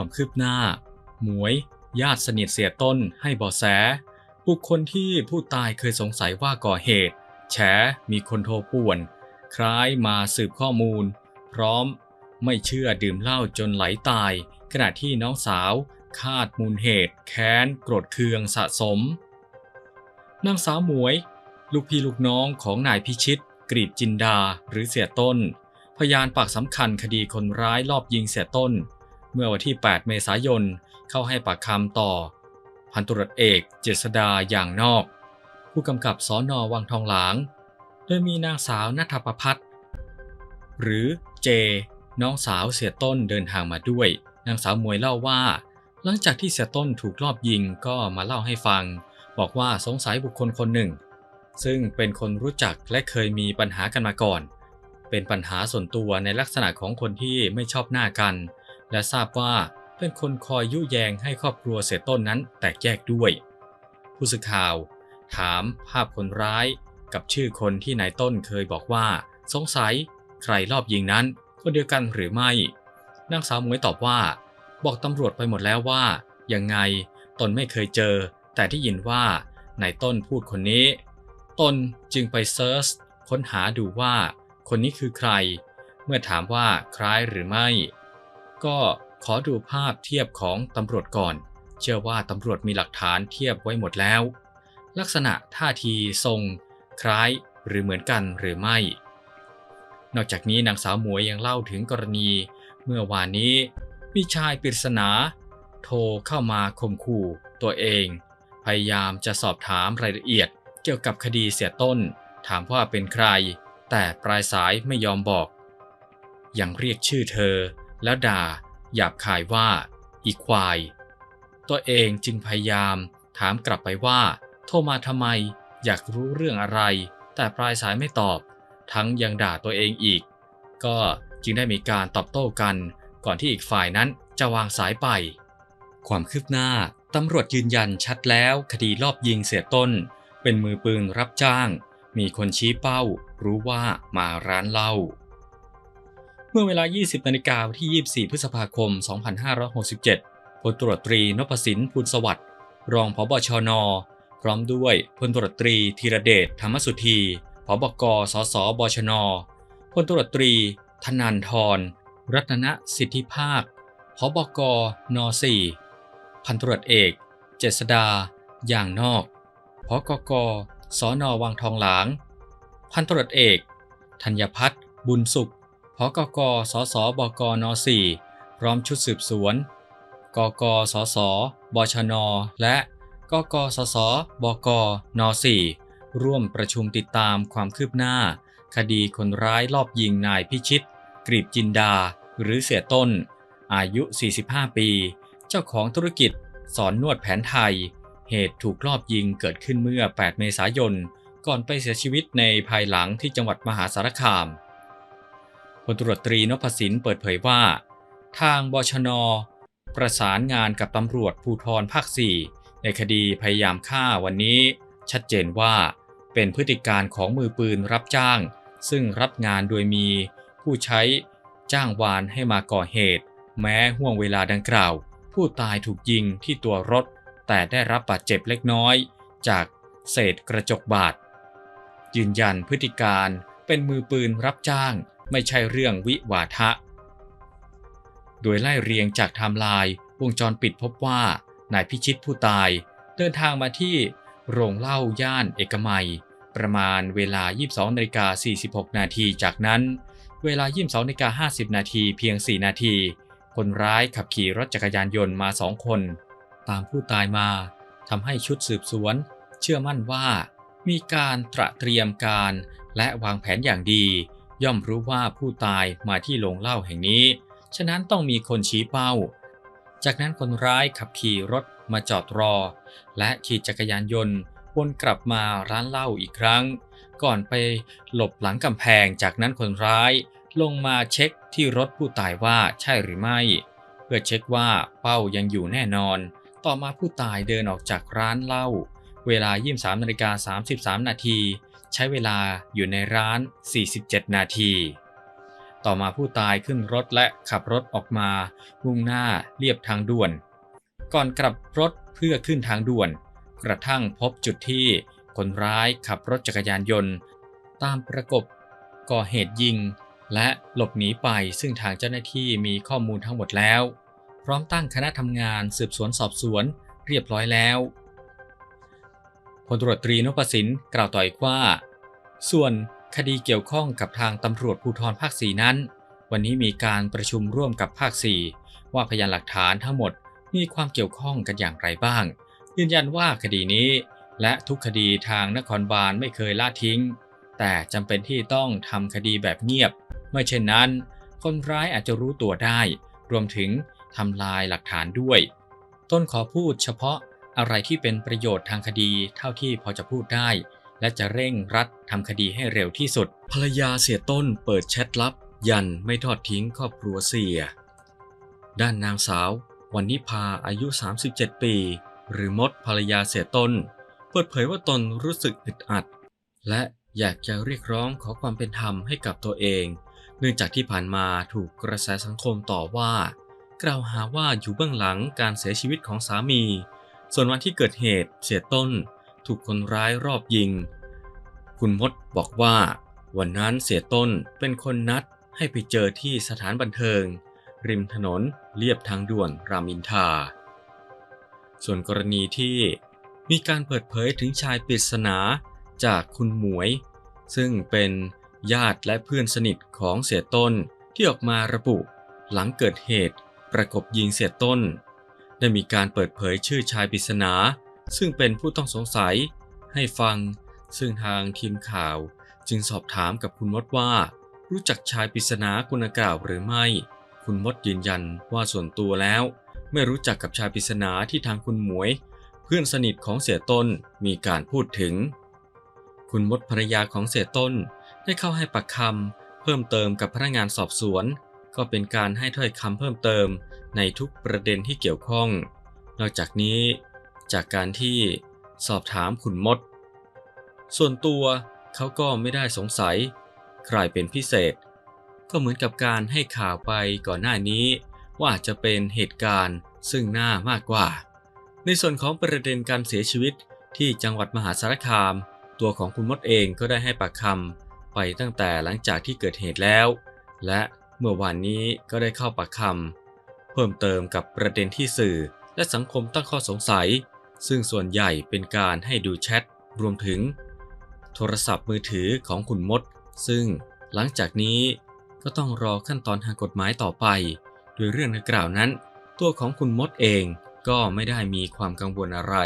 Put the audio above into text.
ความคืบหน้า หมวย ญาติสนิทเสียต้นให้เบาแส บุคคลที่ผู้ตายเคยสงสัยว่าก่อเหตุ แฉมีคนโทรป่วน คล้ายมาสืบข้อมูล พร้อมไม่เชื่อดื่มเหล้าจนไหลตาย ขณะที่น้องสาวคาดมูลเหตุ แค้น โกรธเคืองสะสม นางสาวหมวย ลูกพี่ลูกน้องของนายพิชิต กรีบจินดาหรือเสียต้น พยานปากสำคัญคดีคนร้ายลอบยิงเสียต้น เมื่อวันที่ 8 เมษายน เข้าให้ปากคำต่อ พันตุรเอกเจษดาอย่างนอก ผู้กำกับสอนอวังทองหลาง โดยมีนางสาวนัทประพัฒหรือเจ น้องสาวเสียต้นเดินทางมาด้วย นางสาวมวยเล่าว่า หลังจากที่เสียต้นถูกลอบยิงก็มาเล่าให้ฟัง บอกว่าสงสัยบุคคลคนหนึ่ง ซึ่งเป็นคนรู้จักและเคยมีปัญหากันมาก่อน เป็นปัญหาส่วนตัวในลักษณะของคนที่ไม่ชอบหน้ากัน และทราบว่าเป็นคนคอยยุแยงให้ครอบครัวเสียต้นนั้นแตกแยกด้วย ผู้สื่อข่าว ถามภาพคนร้ายกับชื่อคนที่นายต้นเคยบอกว่า สงสัยใครรอบยิงนั้น คนเดียวกันหรือไม่นางสาวมวยตอบว่า บอกตำรวจไปหมดแล้วว่ายังไงตนไม่เคยเจอ แต่ได้ยินว่านายต้นพูดคนนี้ ตนจึงไปเซิร์ชค้นหาดูว่า คนนี้คือใคร เมื่อถามว่าคล้ายหรือไม่ ก็ขอดูภาพเทียบของตำรวจก่อน เชื่อว่าตำรวจมีหลักฐานเทียบไว้หมดแล้ว ลักษณะท่าทีทรง คล้ายหรือเหมือนกันหรือไม่ นอกจากนี้นางสาวหมวยยังเล่าถึงกรณี เมื่อวานนี้มีชายปริศนา โทรเข้ามาข่มขู่ตัวเอง พยายามจะสอบถามรายละเอียดเกี่ยวกับคดีเสียต้น ถามว่าเป็นใคร แต่ปลายสายไม่ยอมบอก ยังเรียกชื่อเธอ แล้วด่าหยาบคายว่า อีควาย ตัวเองจึงพยายามถามกลับไปว่า โทรมาทำไม อยากรู้เรื่องอะไร แต่ปลายสายไม่ตอบ ทั้งยังด่าตัวเองอีก ก็จึงได้มีการตอบโต้กัน ก่อนที่อีกฝ่ายนั้นจะวางสายไป ความคืบหน้าตำรวจยืนยันชัดแล้วคดีลอบยิงเสียต้น เป็นมือปืนรับจ้าง มีคนชี้เป้า รู้ว่ามาร้านเหล้า เมื่อเวลา 20นาฬิกาวันที่ 24 พฤษภาคม 2567 พลตรวจตรีนพสินพูลสวัสดิ์ รองผบชน พร้อมด้วยพลตรวจตรีธีรเดชธรรมสุธีผบกสสบชน พลตรวจตรี ธนันทร รัตนสิทธิภาคผบกน 4 พันตรวจเอก เจษดา อย่างนอกพกกสนวังทองหลาง พันตรวจเอก ธัญพัฒน์บุญสุข พกกสสบกน 4 พร้อมชุดสืบสวน กกสสบชน และกกสสบกน 4 ร่วมประชุมติดตามความคืบหน้า คดีคนร้ายลอบยิงนายพิชิต กรีบจินดา หรือเสียต้น อายุ 45 ปี เจ้าของธุรกิจสอนนวดแผนไทย เหตุถูกลอบยิงเกิดขึ้นเมื่อ 8 เมษายน ก่อนไปเสียชีวิตในภายหลังที่จังหวัดมหาสารคาม พลตรวจตรีนพสินเปิดเผยว่า ทางบชน ประสานงานกับตำรวจภูธรภาค 4 ในคดีพยายามฆ่าวันนี้ ชัดเจนว่าเป็นพฤติการของมือปืนรับจ้าง ซึ่งรับงานโดยมีผู้ใช้จ้างวานให้มาก่อเหตุ แม้ห่วงเวลาดังกล่าว ผู้ตายถูกยิงที่ตัวรถ แต่ได้รับบาดเจ็บเล็กน้อย จากเศษกระจกบาดยืนยันพฤติการเป็นมือปืนรับจ้าง ไม่ใช่เรื่องวิวาทะ โดยไล่เรียงจากไทม์ไลน์วงจรปิดพบว่านายพิชิตผู้ตาย เดินทางมาที่โรงเหล้าย่านเอกมัย ประมาณเวลา 22นาฬิกา46 นาทีจากนั้น เวลา 22นาฬิกา50 นาทีเพียง 4 นาที คนร้ายขับขี่รถจักรยานยนต์มาสองคน ตามผู้ตายมาทำให้ชุดสืบสวน เชื่อมั่นว่ามีการตระเตรียมการและวางแผนอย่างดี ย่อมรู้ว่าผู้ตายมาที่โรงเหล้าแห่งนี้ ฉะนั้นต้องมีคนชี้เป้า จากนั้นคนร้ายขับขี่รถมาจอดรอ และขี่จักรยานยนต์วนกลับมาร้านเหล้าอีกครั้ง ก่อนไปหลบหลังกำแพง จากนั้นคนร้ายลงมาเช็คที่รถผู้ตายว่าใช่หรือไม่ เพื่อเช็คว่าเป้ายังอยู่แน่นอน ต่อมาผู้ตายเดินออกจากร้านเหล้าเวลา 23นาฬิกา33 นาที ใช้เวลาอยู่ในร้าน 47 นาที ต่อมาผู้ตายขึ้นรถและขับรถออกมา มุ่งหน้าเลียบทางด่วน ก่อนกลับรถเพื่อขึ้นทางด่วน กระทั่งพบจุดที่คนร้ายขับรถจักรยานยนต์ ตามประกบก่อเหตุยิง และหลบหนีไปซึ่งทางเจ้าหน้าที่มีข้อมูลทั้งหมดแล้ว พร้อมตั้งคณะทำงานสืบสวนสอบสวนเรียบร้อยแล้ว พลตรวจตรีนพสินกล่าวต่ออีกว่า ส่วนคดีเกี่ยวข้องกับทางตำรวจภูธรภาคสีนั้น วันนี้มีการประชุมร่วมกับภาค4ว่าพยานหลักฐานทั้งหมดมีความเกี่ยวข้องกันอย่างไรบ้าง ยืนยันว่าคดีนี้ และทุกคดีทางนครบาลไม่เคยละทิ้ง แต่จำเป็นที่ต้องทำคดีแบบเงียบไม่เช่นนั้น คนร้ายอาจจะรู้ตัวได้ รวมถึงทำลายหลักฐานด้วย ต้นขอพูดเฉพาะ อะไรที่เป็นประโยชน์ทางคดีเท่าที่พอจะพูดได้ และจะเร่งรัดทำคดีให้เร็วที่สุด ภรรยาเสียต้นเปิดแชทลับ ยันไม่ทอดทิ้งครอบครัวเสีย ด้านนางสาววันนิพาอายุ 37 ปี หรือมดภรรยาเสียต้น เปิดเผยว่าตนรู้สึกอึดอัด และอยากจะเรียกร้องขอความเป็นธรรมให้กับตัวเอง เนื่องจากที่ผ่านมาถูกกระแสสังคมต่อว่า กล่าวหาว่าอยู่เบื้องหลังการเสียชีวิตของสามี ส่วนวันที่เกิดเหตุเสียต้นถูกคนร้ายรอบยิง คุณมดบอกว่า วันนั้นเสียต้นเป็นคนนัดให้ไปเจอที่สถานบันเทิง ริมถนนเลียบทางด่วนรามอินทราส่วนกรณีที่มีการเปิดเผยถึงชายปริศนาจากคุณหมวย ซึ่งเป็นญาติและเพื่อนสนิทของเสียต้นที่ออกมาระบุ หลังเกิดเหตุประกบยิงเสียต้น ได้มีการเปิดเผยชื่อชายปริศนา ซึ่งเป็นผู้ต้องสงสัย ให้ฟัง ซึ่งทางทีมข่าวจึงสอบถามกับคุณมดว่า รู้จักชายปริศนาคุณกล่าวหรือไม่ คุณมดยืนยันว่าส่วนตัวแล้ว ไม่รู้จักกับชายปริศนาที่ทางคุณหมวย เพื่อนสนิทของเสียต้นมีการพูดถึง คุณมดภรรยาของเสียต้นได้เข้าให้ปากคำเพิ่มเติมกับพนักงานสอบสวน ก็เป็นการให้ถ้อยคำเพิ่มเติมในทุกประเด็นที่เกี่ยวข้อง นอกจากนี้ จากการที่สอบถามคุณมด ส่วนตัวเขาก็ไม่ได้สงสัย ใครเป็นพิเศษ ก็เหมือนกับการให้ข่าวไปก่อนหน้านี้ ว่าอาจจะเป็นเหตุการณ์ซึ่งหน้ามากกว่า ในส่วนของประเด็นการเสียชีวิตที่จังหวัดมหาสารคาม ตัวของคุณมดเองก็ได้ให้ปากคำไปตั้งแต่หลังจากที่เกิดเหตุแล้ว และ เมื่อวานนี้ก็ได้เข้าปากคำเพิ่มเติมกับประเด็นที่สื่อและสังคมตั้งข้อสงสัย ซึ่งส่วนใหญ่เป็นการให้ดูแชทรวมถึง โทรศัพท์มือถือของคุณมด ซึ่งหลังจากนี้ก็ต้องรอขั้นตอนทางกฎหมายต่อไป โดยเรื่องดังกล่าวนั้น ตัวของคุณมดเองก็ไม่ได้มีความกังวลอะไร